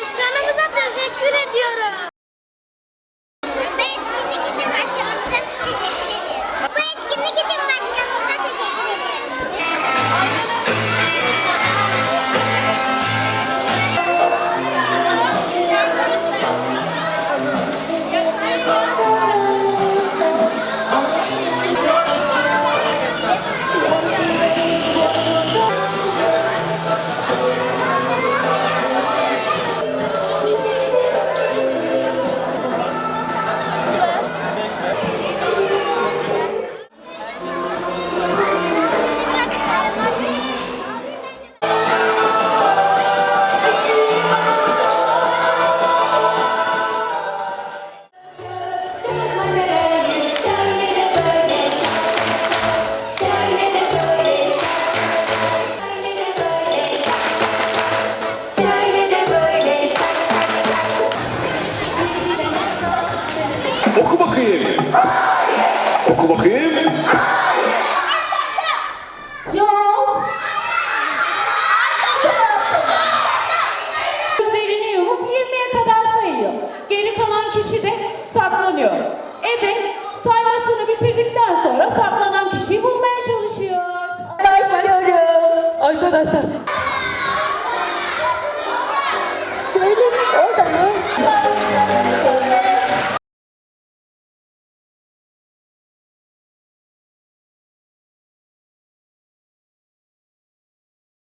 Başkanımıza teşekkür ediyorum. Vamos correr.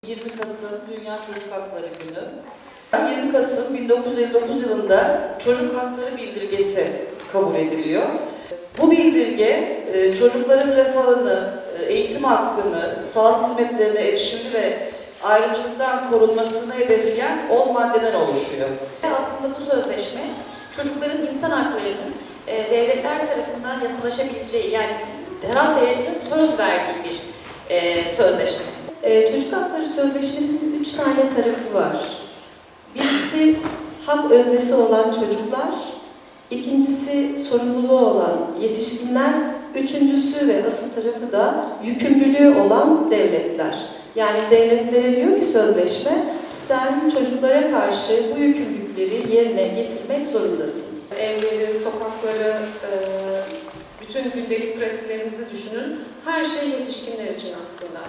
20 Kasım Dünya Çocuk Hakları Günü. 20 Kasım 1959 yılında Çocuk Hakları Bildirgesi kabul ediliyor. Bu bildirge e, çocukların refahını, e, eğitim hakkını, sağlık hizmetlerine erişimini ve ayrımcılıktan korunmasını hedefleyen 10 maddeden oluşuyor. Aslında bu sözleşme çocukların insan haklarının e, devletler tarafından yasalaşabileceği yani herhalde devletin söz verdiği bir sözleşme. Ee, Çocuk Hakları Sözleşmesi'nin üç tane tarafı var. Birisi hak öznesi olan çocuklar, ikincisi sorumluluğu olan yetişkinler, üçüncüsü ve asıl tarafı da yükümlülüğü olan devletler. Yani devletlere diyor ki sözleşme, sen çocuklara karşı bu yükümlülükleri yerine getirmek zorundasın. evleri, sokakları, e, bütün gündelik pratiklerimizi düşünün. Her şey yetişkinler için aslında.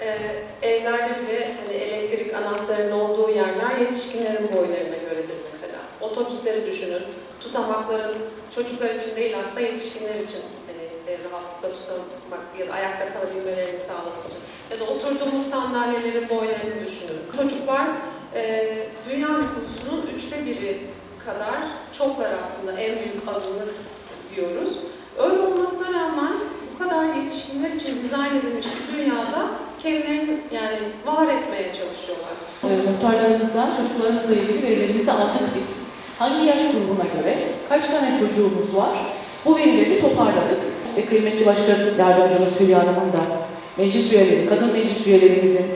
E, Evlerde bile hani elektrik anahtarının olduğu yerler yetişkinlerin boylarına göredir mesela. Otobüsleri düşünün. Tutamakların çocuklar için değil aslında yetişkinler için hani e, rahatlıkla tutamak ya da ayakta kalabilmelerini sağlamak için. Ya da oturduğumuz sandalyelerin boylarını düşünün. Çocuklar e, dünya nüfusunun üçte biri kadar çoklar aslında en büyük azınlık diyoruz. Öyle olmasına rağmen bu kadar yetişkinler için dizayn edilmiş bir dünyada kendilerini yani var etmeye çalışıyorlar. E, muhtarlarımızla, çocuklarımızla ilgili verilerimizi aldık biz. Hangi yaş grubuna göre, kaç tane çocuğumuz var, bu verileri toparladık. Ve kıymetli başkan yardımcımız Hülya Hanım'ın da meclis üyeleri, kadın meclis üyelerimizin,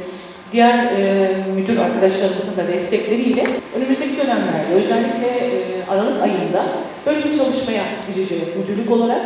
diğer e, müdür arkadaşlarımızın da destekleriyle önümüzdeki dönemlerde özellikle e, Aralık ayında böyle bir çalışmaya gireceğiz müdürlük olarak.